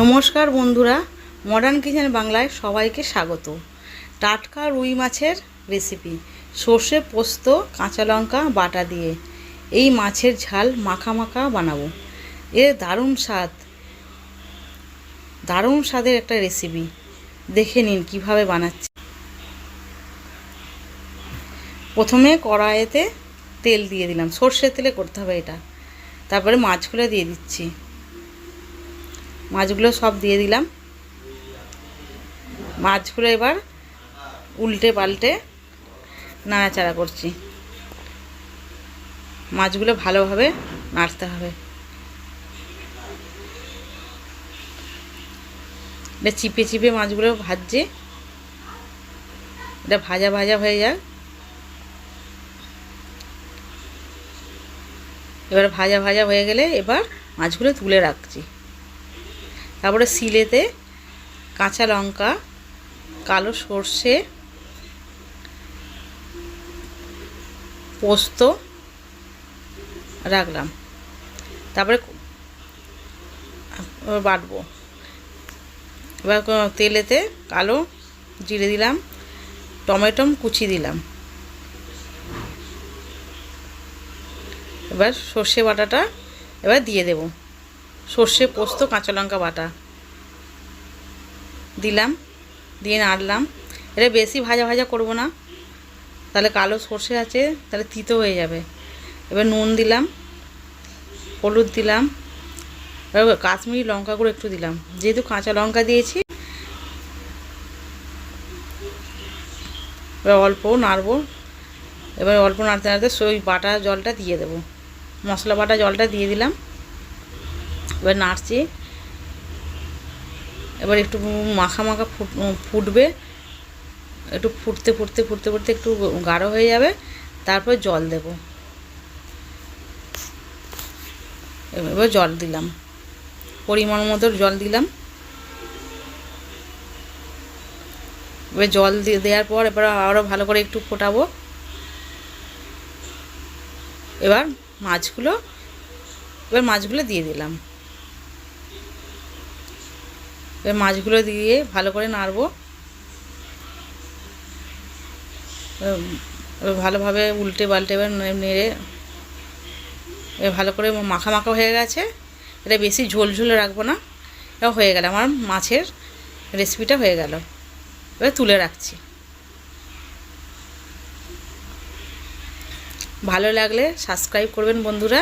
নমস্কার বন্ধুরা modern kitchen বাংলায় সবাইকে স্বাগত। টাটকা রুই মাছের রেসিপি সর্ষে পোস্ত, কাঁচা লঙ্কা, বাটা দিয়ে। এই মাছের ঝাল মাখা মাখা বানাবো। এর দারুণ স্বাদ, দারুণ স্বাদের একটা রেসিপি দেখে নিন কীভাবে বানাচ্ছি। প্রথমে কড়াইতে তেল দিয়ে দিলাম। সর্ষের তেলে করতে হবে এটা। তারপরে মাছগুলো দিয়ে দিচ্ছি। মাছগুলো সব দিয়ে দিলাম। মাছগুলো এবার উল্টে পাল্টে নাড়াচাড়া করছি। মাছগুলো ভালোভাবে নাড়তে হবে। এটা চিপে চিপে মাছগুলো ভাজছে। এটা ভাজা ভাজা হয়ে যাক। এবার ভাজা ভাজা হয়ে গেলে এবার মাছগুলো তুলে রাখছি। তারপরে সিলেতে কাঁচা লঙ্কা, কালো সর্ষে, পোস্ত, রাখলাম। তারপরে বাটবো। এবার তেলেতে কালো জিরে দিলাম, টমেটো কুচি দিলাম। এবার সর্ষে বাটাটা এবার দিয়ে দেব। সর্ষে পোস্ত, কাঁচা লঙ্কা বাটা। দিলাম, দিয়ে নাড়লাম। এটা বেশি ভাজা ভাজা করব না। তাহলে কালো সর্ষে আছে, তাহলে তিতো হয়ে যাবে। এবার নুন দিলাম, হলুদ দিলাম। এবার কাশ্মীরি লঙ্কা গুঁড়ো একটু দিলাম। যেহেতু কাঁচা লঙ্কা দিয়েছি, এবার অল্প নাড়বো। এবার অল্প নাড়তে নাড়তে ওই বাটা জলটা দিয়ে দেবো। মশলা বাটা জলটা দিয়ে দিলাম। এবার নাড়ছি। এবার একটু মাখা মাখা ফুটবে। একটু ফুটতে ফুটতে ফুটতে ফুটতে একটু গাঢ় হয়ে যাবে। তারপর জল দেব। এবার জল দিলাম। পরিমাণ মতো জল দিলাম। এবার জল দিয়ে দেওয়ার পর এবার আরও ভালো করে একটু ফোটাবো। এবার মাছগুলো এবার মাছগুলো দিয়ে দিলাম। এবার মাছগুলো দিয়ে ভালো করে নাড়বো। ভালোভাবে উল্টে পাল্টে এবার নেড়ে ভালো করে মাখা মাখা হয়ে গেছে। এটা বেশি ঝোল ঝোলে রাখব না। এটা হয়ে গেল, আমার মাছের রেসিপিটা হয়ে গেল। এবার তুলে রাখছি। ভালো লাগলে সাবস্ক্রাইব করবেন বন্ধুরা।